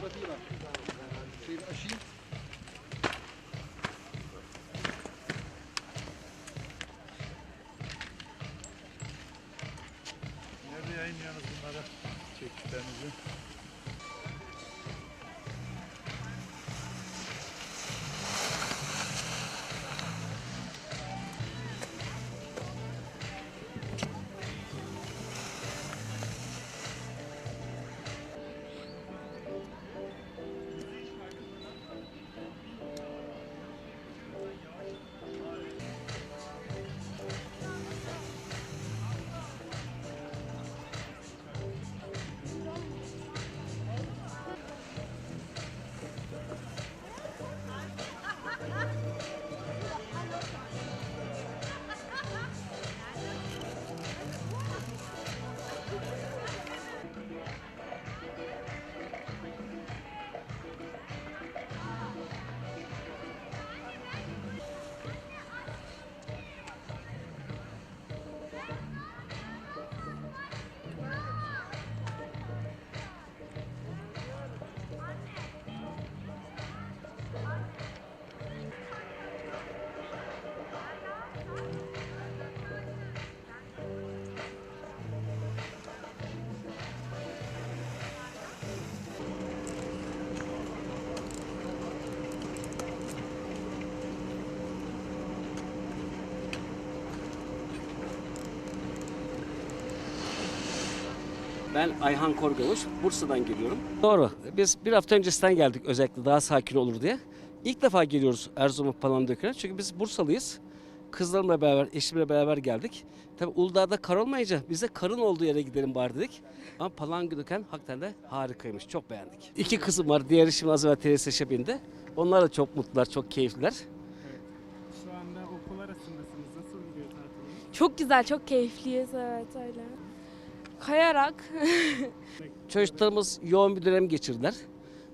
Fırat'ıyla. Şeyini aşayım. Nerede yayınlıyorsunuz bunları? Çektiklerinizi. Ben Ayhan Korgavuş, Bursa'dan geliyorum. Doğru. Biz bir hafta öncesinden geldik özellikle daha sakin olur diye. İlk defa geliyoruz Erzurum Palandöken'e çünkü biz Bursalıyız. Kızlarımla beraber, eşimle beraber geldik. Tabi Uludağ'da kar olmayınca bize karın olduğu yere gidelim bari dedik. Ama Palandöken hakikaten de harikaymış. Çok beğendik. İki kızım var. Diğeri şimdi az evvel TSŞ'e bindi. Onlar da çok mutlular, çok keyifliler. Şu anda okul arasındasınız. Nasıl gidiyor tatiliniz? Çok güzel, çok keyifliyiz evet öyle. Kayarak. Çocuklarımız yoğun bir dönem geçirdiler.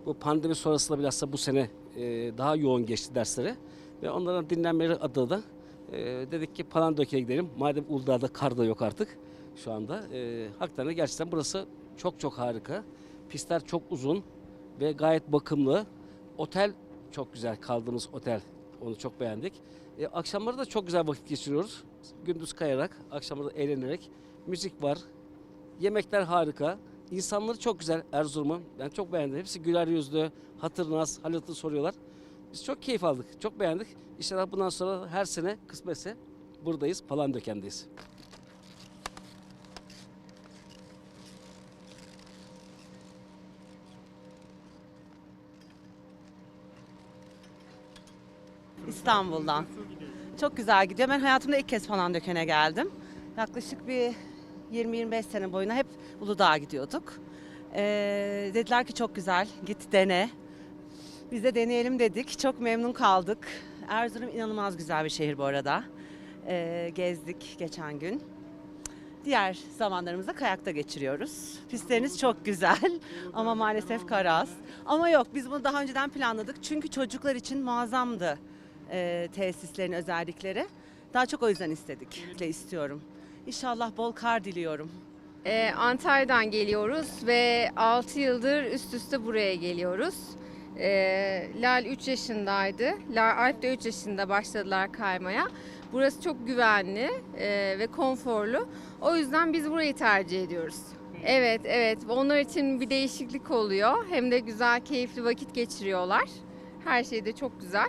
Bu pandemi sonrasında bilhassa bu sene e, daha yoğun geçti dersleri. Ve onların dinlenmeleri adına da e, dedik ki Palandöken'e gidelim. Madem Uludağ'da kar da yok artık şu anda. E, de gerçekten burası çok çok harika. Pistler çok uzun ve gayet bakımlı. Otel çok güzel kaldığımız otel. Onu çok beğendik. E, akşamları da çok güzel vakit geçiriyoruz. Gündüz kayarak, akşamları eğlenerek. Müzik var, Yemekler harika. İnsanları çok güzel Erzurum'un. Ben çok beğendim. Hepsi güler yüzlü, hatır naz, hal hatır soruyorlar. Biz çok keyif aldık. Çok beğendik. İnşallah bundan sonra her sene kısmetse buradayız. Palandöken'deyiz. İstanbul'dan. Çok güzel gidiyor. Ben hayatımda ilk kez falan dökene geldim. Yaklaşık bir 20-25 sene boyuna hep Uludağ'a gidiyorduk. Ee, dediler ki çok güzel, git dene. Biz de deneyelim dedik. Çok memnun kaldık. Erzurum inanılmaz güzel bir şehir bu arada. Ee, gezdik geçen gün. Diğer zamanlarımızda kayakta geçiriyoruz. Pistleriniz çok güzel ama maalesef kar az. Ama yok biz bunu daha önceden planladık. Çünkü çocuklar için muazzamdı e, tesislerin özellikleri. Daha çok o yüzden istedik. İstiyorum. İnşallah bol kar diliyorum. Ee, Antalya'dan geliyoruz ve 6 yıldır üst üste buraya geliyoruz. Ee, Lal 3 yaşındaydı. Lal Alp de 3 yaşında başladılar kaymaya. Burası çok güvenli e, ve konforlu. O yüzden biz burayı tercih ediyoruz. Evet, evet. Onlar için bir değişiklik oluyor. Hem de güzel, keyifli vakit geçiriyorlar. Her şey de çok güzel.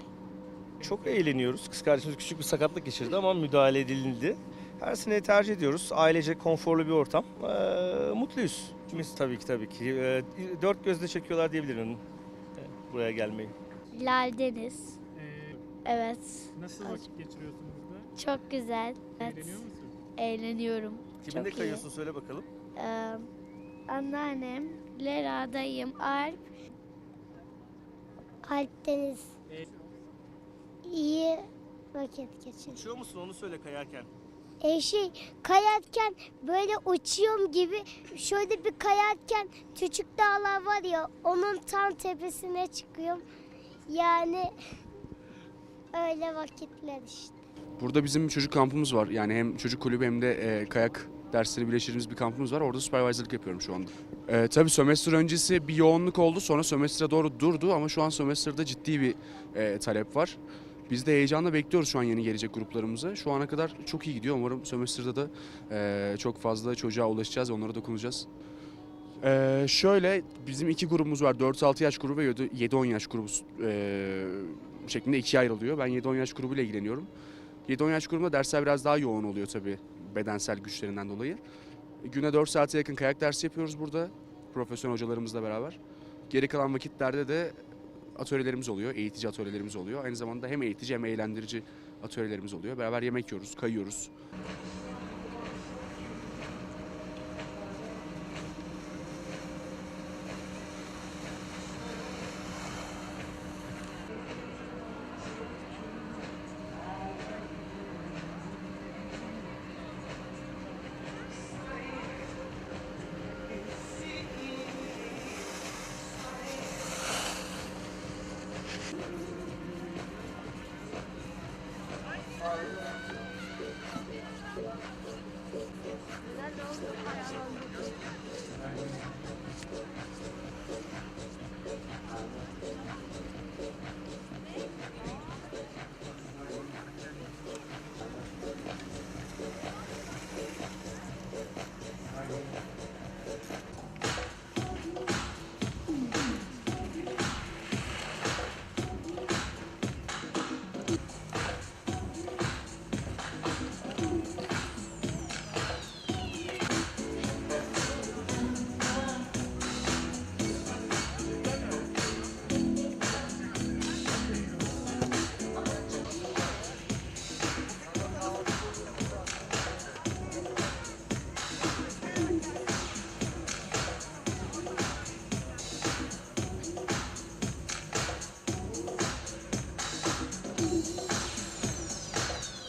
Çok eğleniyoruz. Kız kardeşimiz küçük bir sakatlık geçirdi ama müdahale edildi. Her sene tercih ediyoruz. Ailece konforlu bir ortam. Ee, mutluyuz. Biz tabii ki tabii ki. Ee, dört gözle çekiyorlar diyebilirim ee, buraya gelmeyi. Lal Deniz. Ee, Evet. nasıl vakit geçiriyorsunuz burada? Çok güzel. Evet. Eğleniyor musun? Eğleniyorum. Kiminle Çok iyi. kayıyorsun söyle bakalım. Ee, anneannem, Lera, dayım, Alp. Alp Deniz. Ee, İyi vakit geçir. Uçuyor musun onu söyle kayarken. E şey kayarken böyle uçuyorum gibi şöyle bir kayarken küçük dağlar var ya onun tam tepesine çıkıyorum. Yani öyle vakitler işte. Burada bizim çocuk kampımız var. Yani hem çocuk kulübü hem de e, kayak dersleri birleştirdiğimiz bir kampımız var. Orada supervisorlık yapıyorum şu anda. Ee, tabii sömestr öncesi bir yoğunluk oldu. Sonra sömestre doğru durdu ama şu an sömestrde ciddi bir e, talep var. Biz de heyecanla bekliyoruz şu an yeni gelecek gruplarımızı. Şu ana kadar çok iyi gidiyor. Umarım sömestrde de e, çok fazla çocuğa ulaşacağız onlara dokunacağız. Ee, şöyle bizim iki grubumuz var. 4-6 yaş grubu ve 7-10 yaş grubu e, şeklinde ikiye ayrılıyor. Ben 7-10 yaş grubuyla ilgileniyorum. 7-10 yaş grubunda dersler biraz daha yoğun oluyor tabii bedensel güçlerinden dolayı. Güne 4 saate yakın kayak dersi yapıyoruz burada profesyonel hocalarımızla beraber. Geri kalan vakitlerde de atölyelerimiz oluyor, eğitici atölyelerimiz oluyor. Aynı zamanda hem eğitici hem eğlendirici atölyelerimiz oluyor. Beraber yemek yiyoruz, kayıyoruz.